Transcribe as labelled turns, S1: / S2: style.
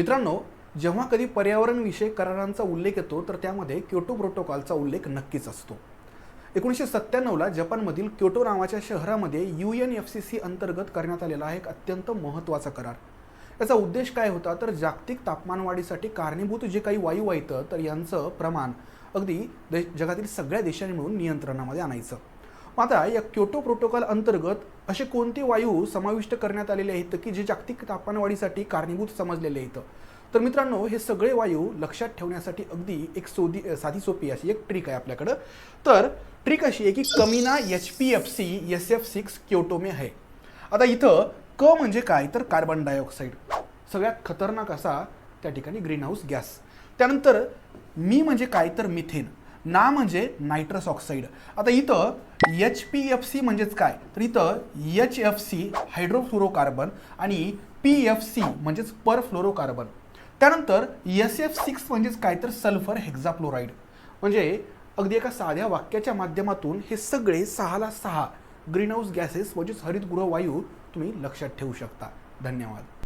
S1: मित्रांनो जेव्हा कधी पर्यावरणविषयक करारांचा उल्लेख येतो तर त्यामध्ये क्योटो प्रोटोकॉलचा उल्लेख नक्कीच असतो. एकोणीसशे सत्त्याण्णवला जपानमधील क्योटो नावाच्या शहरामध्ये U N F C C अंतर्गत करण्यात आलेला हा एक अत्यंत महत्त्वाचा करार. याचा उद्देश काय होता? तर जागतिक तापमानवाढीसाठी कारणीभूत जे काही वायू आहेत तर यांचं प्रमाण अगदी देश जगातील सगळ्या देशांनी मिळून नियंत्रणामध्ये आणायचं. मग आता या क्योटो प्रोटोकॉल अंतर्गत असे कोणते वायू समाविष्ट करण्यात आलेले आहेत की जे जागतिक तापमानवाढीसाठी कारणीभूत समजलेले आहेत? तर मित्रांनो हे सगळे वायू लक्षात ठेवण्यासाठी अगदी एक सोदी साधी सोपी अशी एक ट्रिक आहे आपल्याकडं. तर ट्रिक अशी आहे की कमीना H P F C S F six क्योटोमे आहे. आता इथं क म्हणजे काय? तर कार्बन डायऑक्साईड सगळ्यात खतरनाक असा त्या ठिकाणी ग्रीन हाऊस गॅस त्यानंतर मी म्हणजे काय? तर मिथेन ना म्हणजे नायट्रस ऑक्साईड आता इथं एच पी एफ सी म्हणजेच काय? तर इथं एच एफ सी हायड्रोफ्लोरोकार्बन आणि पी एफ सी म्हणजेच परफ्लोरोकार्बन. त्यानंतर एस एफ सिक्स म्हणजेच काय? तर सल्फर हेक्झाफ्लोराईड म्हणजे अगदी एका साध्या वाक्याच्या माध्यमातून हे सगळे सहाला सहा ग्रीनहाऊस गॅसेस म्हणजेच हरितगृह वायू तुम्ही लक्षात ठेवू शकता. धन्यवाद.